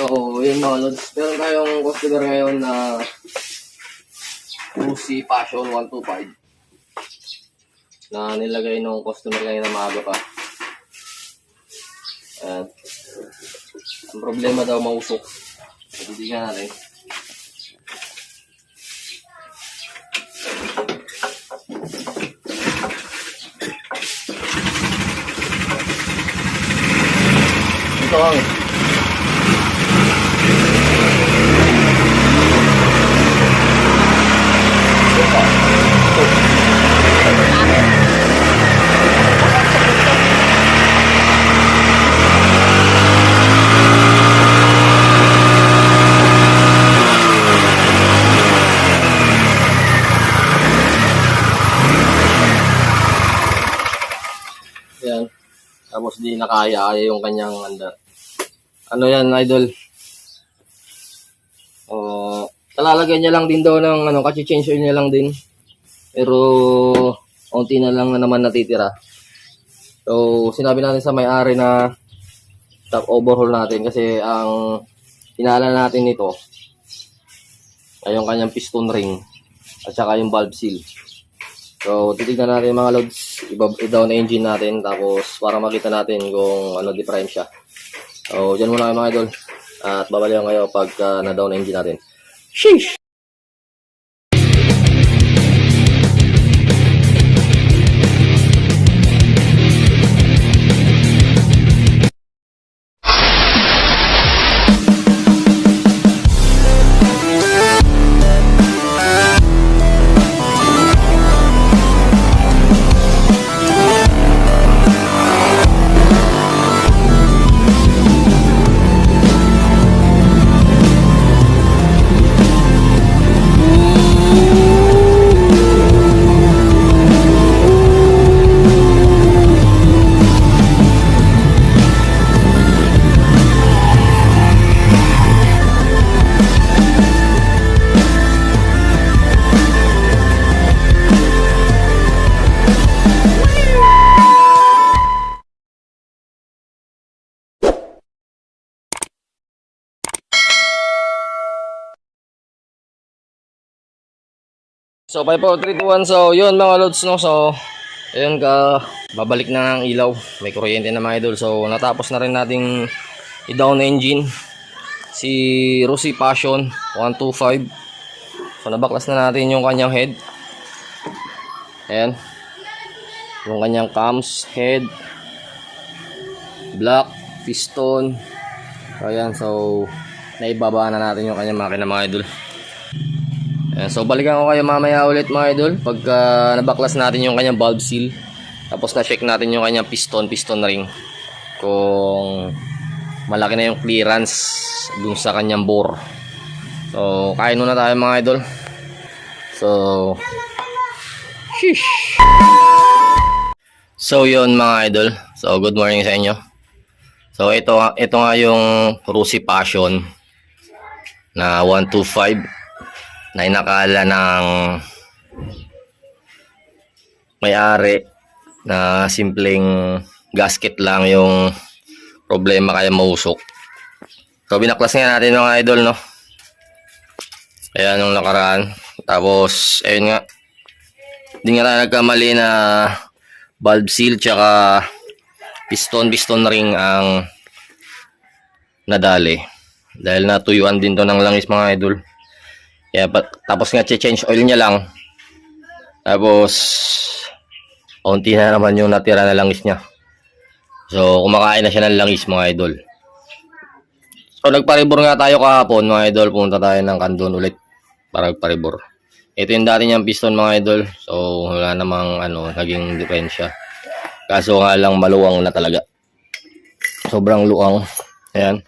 So, yun mga lods. Meron tayong customer ngayon na Lucy Passion 125 na nilagay nung customer ngayon na maaga pa. Ayan. Ang problema daw mausok. So, titignan natin. Ito ang Yan. Tapos di nakaya kaya yung kanyang under. Ano yan, idol? Uh, talalagyan niya lang din daw ng ano, kasi change niya lang din. Pero onti na lang na naman natitira. So, sinabi natin sa may-ari na top overhaul natin kasi ang hinala natin nito ay yung kanyang piston ring at saka yung valve seal. So, titignan natin mga loads, i-down engine natin, tapos para makita natin kung ano diferensya. So, dyan muna mga idol. At babalikan kayo pag uh, na-down engine natin. Sheesh! So, 5, 4, 3, 2, 1. So, yun mga loads, no? So, ayun ka, babalik na ng ilaw. May kuryente na mga idol. So, natapos na rin nating i-down engine. Si Rusi Passion 125. So, nabaklas na natin yung kanyang head. Ayan. Yung kanyang cams, head, block, piston. Ayan. So, naibaba na natin yung kanyang makina mga idol. Ayan, so balikan ko kayo mamaya ulit mga idol pagka nabaklas natin yung kanyang valve seal. Tapos na-check natin yung kanyang piston, piston ring. Kung malaki na yung clearance dun sa kanyang bore. So, kain muna tayo mga idol. So, sheesh. So, yun mga idol. So, good morning sa inyo. So, ito, ito nga yung Rusi Passion na 125 na inakala ng may-ari na simpleng gasket lang yung problema kaya mausok. So binaklas nga natin mga idol no. Ayan nung nakaraan. Tapos ayun nga. Hindi nga nagkamali na valve seal tsaka piston piston ring ang nadali. Dahil natuyuan din to ng langis mga idol. Kaya tapos nga change oil niya lang. Tapos onti na naman yung natira na langis niya. So kumakain na siya ng langis mga idol. So nagparibor nga tayo kahapon mga idol. Pumunta tayo ng kandun ulit para magparibor. Ito yung dati niyang piston mga idol. So wala namang ano, naging diferensya. Kaso nga lang maluwang na talaga. Sobrang luwang. Ayan.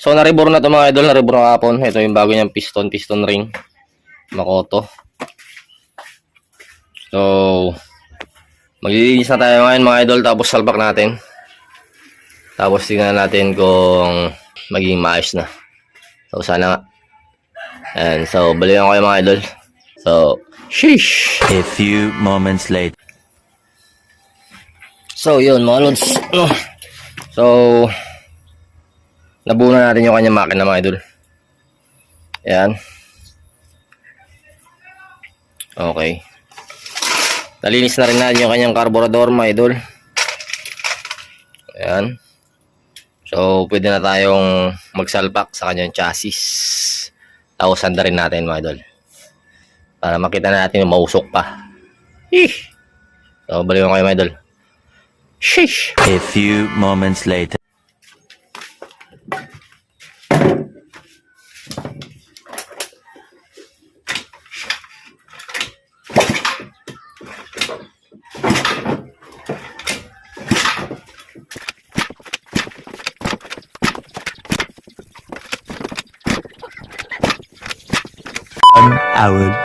So na-rebore na to mga idol, na-rebore kahapon. Ito yung bago niyang piston, piston ring. Makoto. So maglilinis na tayo ngayon mga idol tapos salbak natin. Tapos tingnan natin kung maging maayos na. So sana nga. And so balikan ko kayo mga idol. So, sheesh! A few moments later. So, yun mga lods. So, Nabuo na natin yung kanyang makina mga idol. Ayan. Okay. Nalinis na rin natin yung kanyang carburetor mga idol. Ayan. So, pwede na tayong magsalpak sa kanyang chassis. Tapos sanda rin natin mga idol. Para makita natin yung mausok pa. Ih! So, balikan kayo mga idol. Sheesh! A few moments later.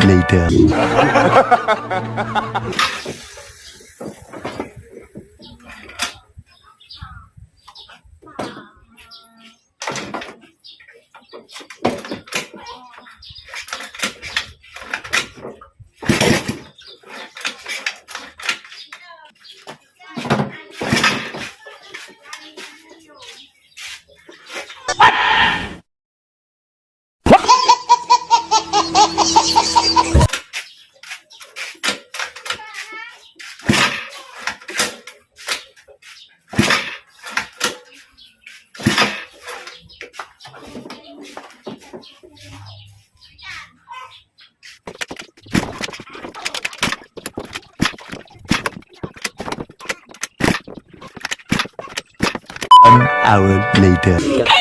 Later. One hour later.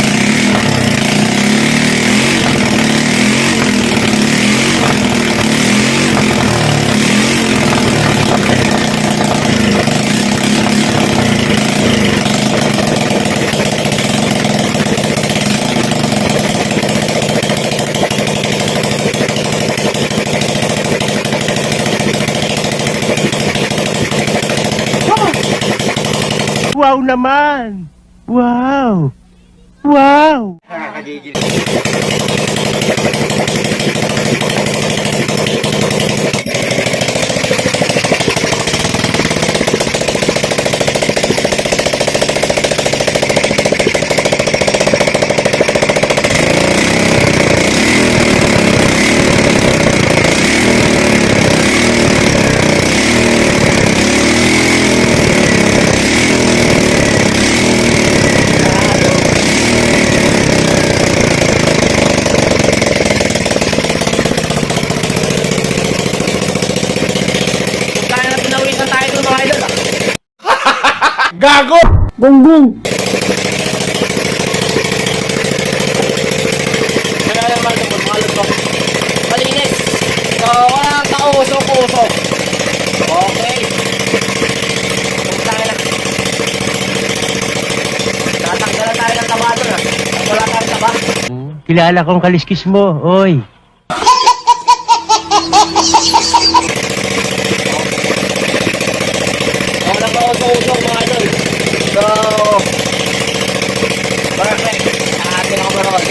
Wow naman! Wow! Wow! Kaya na pinawisan tayo doon mga idol. Gago! Gonggong! Kaya naman ito, mga luto. Malinis. So, walang kausok-usok. Okay. Tayo na. Tatanggalan tayo ng taba doon ah. Wala tayong taba. Kilala kong kaliskis mo, oy! Walang kausok-usok mga idol. So, perfect. Sa atin ako meron.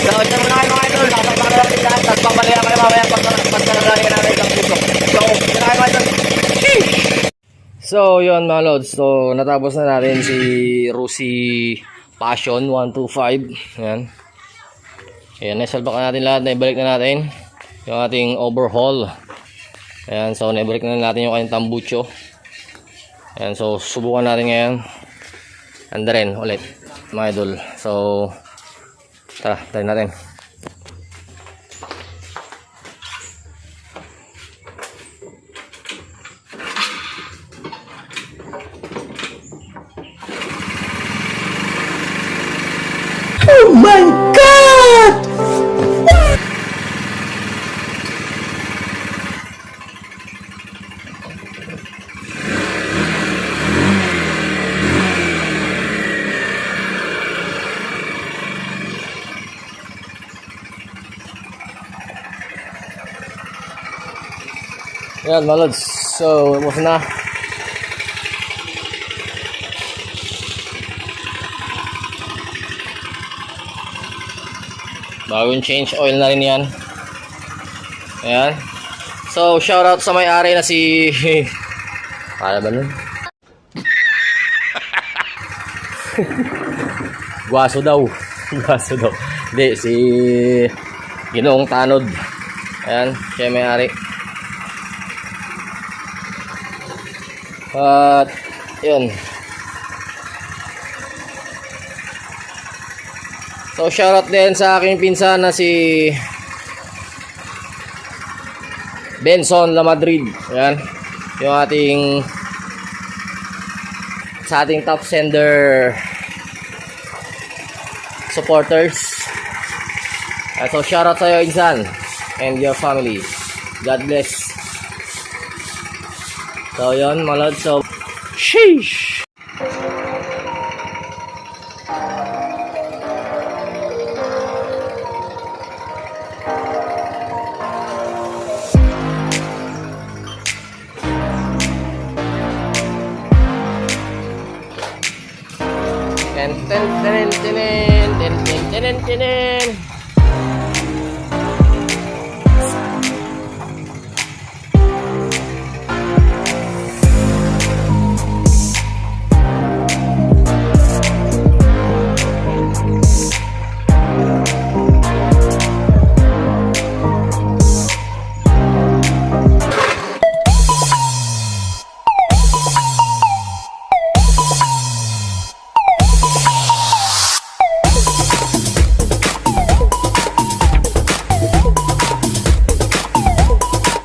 So, ito muna kayo mga idol. Sasaktan na natin lahat. Tapos pabalikan kayo mamaya pag pagkalalagay natin ng puso. So, ito na kayo mga idol. So, yun mga lods. So, natapos na natin si Rusi Passion 125. Yan. Ayan, naisalbak na natin lahat. Naibalik na natin yung ating overhaul. Ayan, so naibalik na natin yung kanyang tambucho. Ayan, so subukan natin ngayon. Anda rin ulit, mga idol. So, tara, tayo natin. my god! Yan, yeah, malods. So, was na. Bagong change oil na rin yan. Ayan. So, shoutout sa may-ari na si... Para ba nun? Guwaso daw. Guwaso daw. Hindi, si... Ginoong Tanod. Ayan, siya may-ari. At, yun. So, shoutout din sa aking pinsan na si Benson La Madrid. Ayan. Yung ating sa ating top sender supporters. Uh, so, shoutout sa iyo, Insan, and your family. God bless. So, yun, mga lods. So, sheesh! Ten ten ten ten ten ten ten ten ten